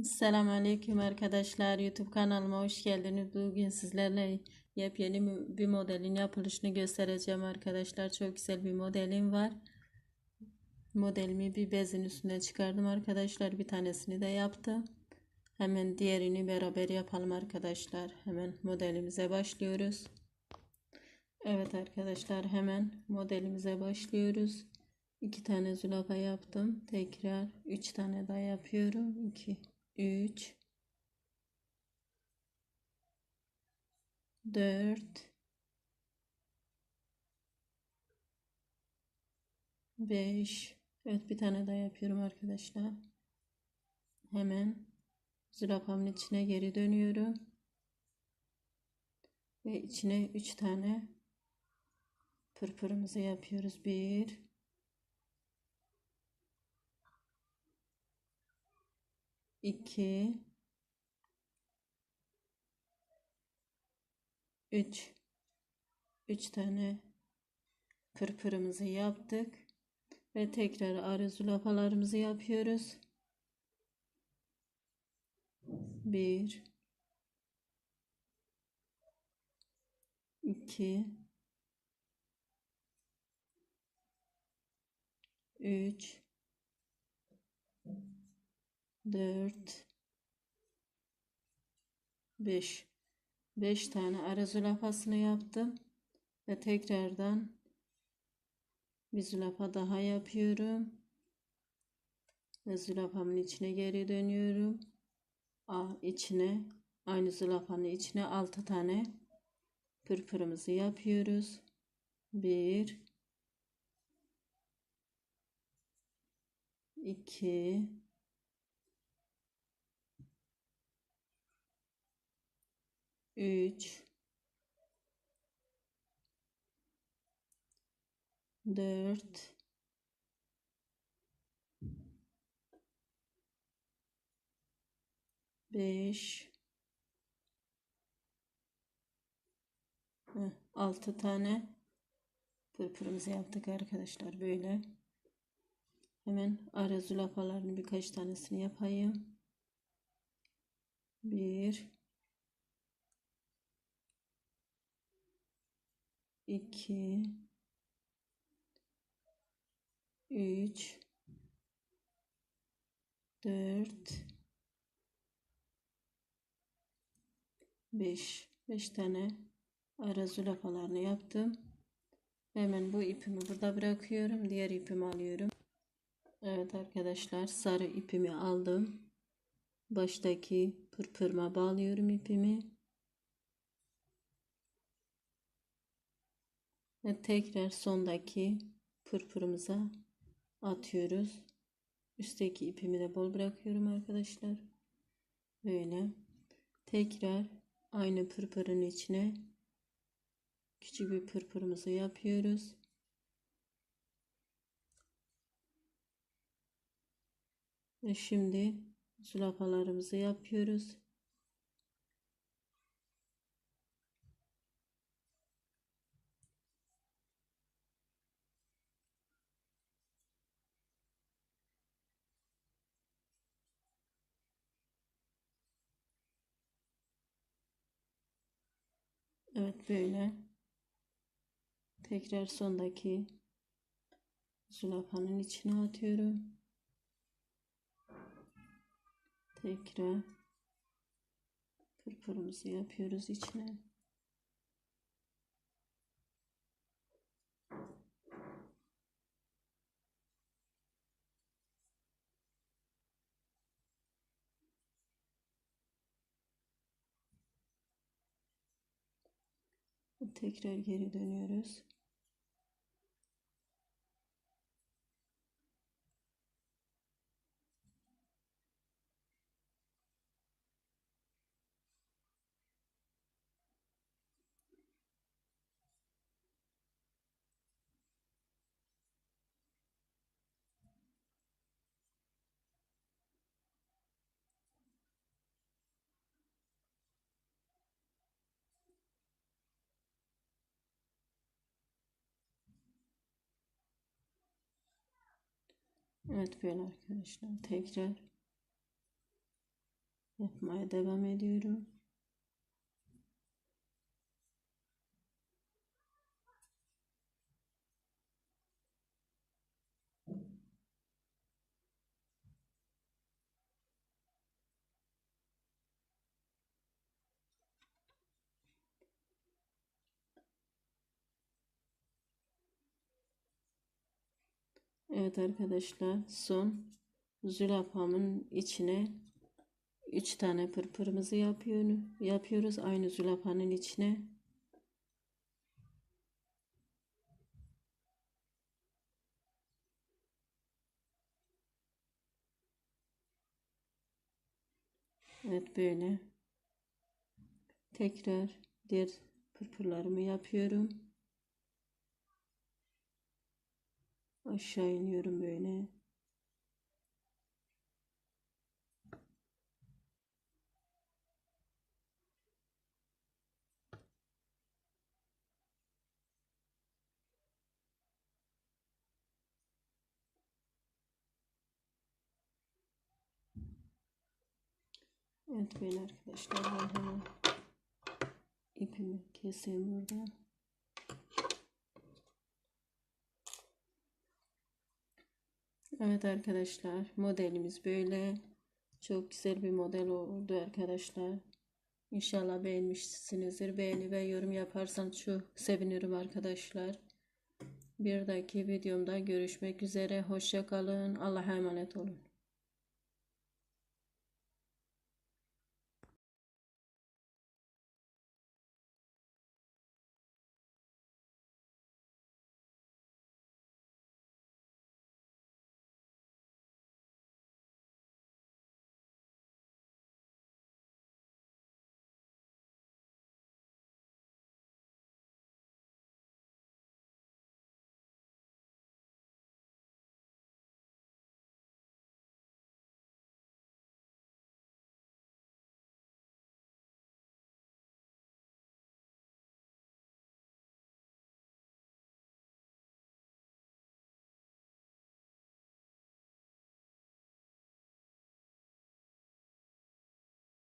Selamünaleyküm arkadaşlar. YouTube kanalıma hoş geldiniz. Bugün sizlerle yepyeni bir modelin yapılışını göstereceğim arkadaşlar. Çok güzel bir modelim var. Modelimi bir bezin üstüne çıkardım arkadaşlar. Bir tanesini de yaptım. Hemen diğerini beraber yapalım arkadaşlar. Hemen modelimize başlıyoruz. Evet arkadaşlar hemen modelimize başlıyoruz. İki tane zülafa yaptım. Tekrar üç tane daha yapıyorum. 2 3 4 5 Evet bir tane daha yapıyorum arkadaşlar. Hemen zürafamın içine geri dönüyorum. Ve içine 3 tane pırpırımızı yapıyoruz. 1 2 3 3 tane pırpırımızı yaptık ve tekrar arı zulafalarımızı yapıyoruz. 1 2 3 4 5 5 tane ara zülafasını yaptım ve tekrardan bir zülafa daha yapıyorum ve zülafamın içine geri dönüyorum. A içine aynı zülafanın içine 6 tane pırpırımızı yapıyoruz. 1 2 3 4 5 6 tane pırpırımızı yaptık arkadaşlar böyle. Hemen ara zülafalarını birkaç tanesini yapayım. 1 2 3 4 5 5 tane ara zülafalarını yaptım. Hemen bu ipimi burada bırakıyorum. Diğer ipimi alıyorum. Evet arkadaşlar sarı ipimi aldım. Baştaki pırpırma bağlıyorum ipimi. Ve tekrar sondaki pırpırımıza atıyoruz. Üstteki ipimi de bol bırakıyorum arkadaşlar. Böyle. Tekrar aynı pırpırın içine küçük bir pırpırımızı yapıyoruz. Ve şimdi zülafalarımızı yapıyoruz. Evet böyle. Tekrar sondaki zülafanın içine atıyorum. Tekrar pırpırımızı yapıyoruz içine. Tekrar geri dönüyoruz. Evet böyle arkadaşlar tekrar Yapmaya devam ediyorum. Evet arkadaşlar son zülafamın içine 3 tane pırpırımızı yapıyor, yapıyoruz aynı zülafanın içine. Evet böyle. Tekrar diğer pırpırlarımı yapıyorum. Aşağı iniyorum böyle. Evet böyle arkadaşlar ben hemen ipimi keseyim buradan. Evet arkadaşlar modelimiz böyle. Çok güzel bir model oldu arkadaşlar. İnşallah beğenmişsinizdir. Beğeni ve yorum yaparsanız çok sevinirim arkadaşlar. Bir dahaki videomda görüşmek üzere. Hoşça kalın. Allah'a emanet olun.